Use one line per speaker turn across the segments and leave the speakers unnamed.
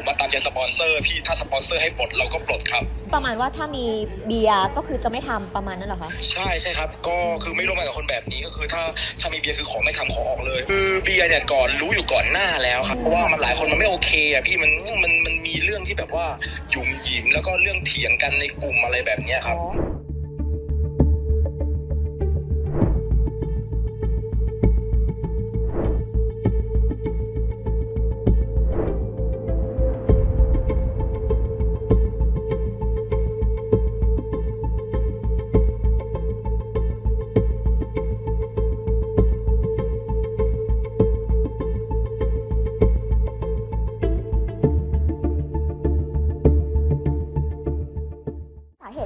ผมมาตามใจสปอนเซอร์พี่ถ้าสปอนเซอร์ให้ปลดเราก็ปลดครับ
ประมาณว่าถ้ามีเบียร์ก็คือจะไม่ทำประมาณนั้นเหรอคะ
ใช่ใช่ครับก็คือไม่ร่วมงานกับคนแบบนี้ก็คือถ้าถ้ามีเบียร์คือขอไม่ทำขอออกเลย คือเบียร์เนี่ยก่อนรู้อยู่ก่อนหน้าแล้วครับเพราะว่ามันหลายคนมันไม่โอเคอะพี่มันมันมันมีเรื่องที่แบบว่าหยุ่มหยิมแล้วก็เรื่องเถียงกันในกลุ่มอะไรแบบเนี้ยครับ
สา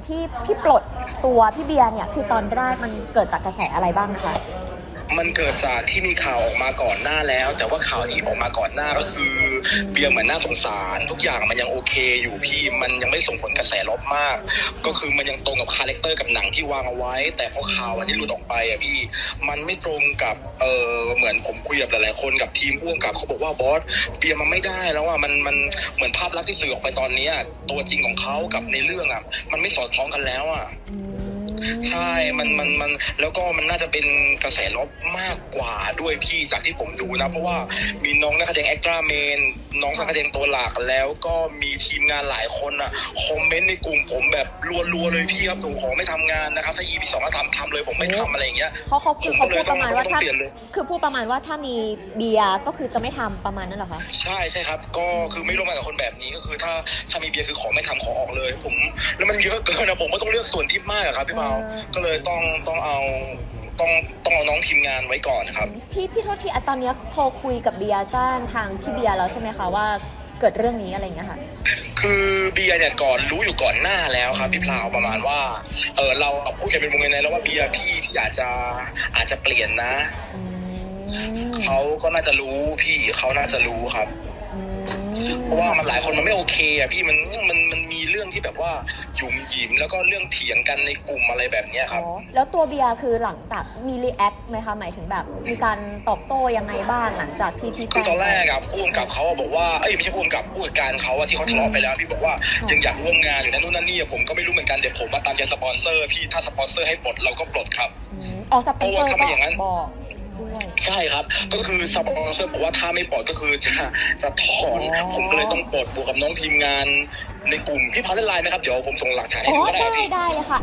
ที่พี่ปลดตัวพี่เบียร์เนี่ยคือตอนแรกมันเกิดจากกระแสอะไรบ้างคะ
มันเกิดจากที่มีข่าวออกมาก่อนหน้าแล้ว แต่ว่าข่าวที่ออกมาก่อนหน้าก็คือเบียร์เหมือนน่าสงสาร ทุกอย่างมันยังโอเคอยู่พี่มันยังไม่ส่งผลกระแสลบมาก ก็คือมันยังตรงกับคาแรคเตอร์กับหนังที่วางเอาไว้ แต่พอข่าวอันนี้หลุดออกไปอะพี่มันไม่ตรงกับเออเหมือนผมคุยกับหลายๆคนกับทีมพ่วงกับเขาบอกว่าบอสเบียร์มันไม่ได้แล้วอะมันมันเหมือนภาพลักษณ์ที่สื่อออกไปตอนนี้ตัวจริงของเขากับในเรื่องอะมันไม่สอดคล้องกันแล้วอะ ใช่มันมันมันแล้วก็มันน่าจะเป็นกระแสลบมากกว่าด้วยพี่จากที่ผมดูนะเพราะว่ามีน้องนักแสดงเอ็กตร้าเมนน้องนักแสดงตัวหลักแล้วก็มีทีมงานหลายคนอะคอมเมนต์ในกลุ่มผมแบบรัวๆเลยพี่ครับหนูขอไม่ทำงานนะครับถ้า EP สองก็ทำทำเลยผมไม่ทำอะไรอย่างเงี้ย
เขาเขาคือเขาพูดประมาณว่า
ผมก็เลยต้อง
ถ้า
เปลี่ยนเลย
คือพูดประมาณว่าถ้ามีเบียร์ก็คือจะไม่ทำประมาณนั้นเหรอคะ
ใช่ใช่ครับ ก็คือไม่ร่วมงานกับคนแบบนี้ก็คือถ้าถ้ามีเบียร์คือขอไม่ทำขอออกเลย ผมแล้วมันเยอะเกินนะผมก็ต้องเลือกส่วนที่มากอะครับพี่เปา
เออ
ก็เลยต้องต้องเอา ต้องต้องเอาน้องทีมงานไว้ก่อนนะครับ
พี่พี่โทษทีอะตอนเนี้ยโทรคุยกับเบียร์จ้างทางพี่เบียร์แล้วใช่ไหมคะว่าเกิดเรื่องนี้อะไรอย่างเงี้ยค่ะ
คือเบียร์เนี่ยก่อนรู้อยู่ก่อนหน้าแล้วครับพี่พลาวประมาณว่าเออเราพูดกันเป็นวงเงินในแล้วว่าเบียร์พี่ที่อาจจะอาจจะเปลี่ยนนะ
อืม
เขาก็น่าจะรู้พี่เขาน่าจะรู้ครับ
อืม
เพราะว่ามันหลายคนมันไม่โอเคอะพี่มันมันมันมีเรื่องที่แบบว่าหยุ่มหยิมแล้วก็เรื่องเถียงกันในกลุ่มอะไรแบบเนี้ยครับ
อ๋อแล้วตัวเบียร์คือหลังจากมีรีแอคไหมคะหมายถึงแบบ มีการตอบโต้ยังไงบ้างหลังจากที่พี่
คือตอนแรก
จ้างไป
อะผู้กำกับเขาอะบอกว่าเอ้ยไม่ใช่ผู้กำกับผู้จัดการเขาอะที่เขาทะเลาะไปแล้วพี่บอกว่า
ค่ะ
ยังอยากร่วมงานหรือนั่นนู่นนั่นนี่อะผมก็ไม่รู้เหมือนกันเดี๋ยวผมมาตามใจสปอนเซอร์พี่ถ้าสปอนเซอร์ให้ปลดเราก็ปลดครับ
อืมอ๋อสปอนเซอร์
เพราะว่าถ้าไม่อย่างนั้น
ก็บอก ด้วย
ใช่ครับ ก็คือสปอนเซอร์บอกว่าถ้าไม่ปลดก็คือจะจะถอน
อ๋อ
ผมก็เลยต้องปลดบวกกับน้องทีมงานในกลุ่มพี่พาเล่นไลน์นะครับ เดี๋ยวผมส่งหลักฐานให้
อ๋อ
ดูก็ได้
ได้
พี่
ได้เลยค่ะ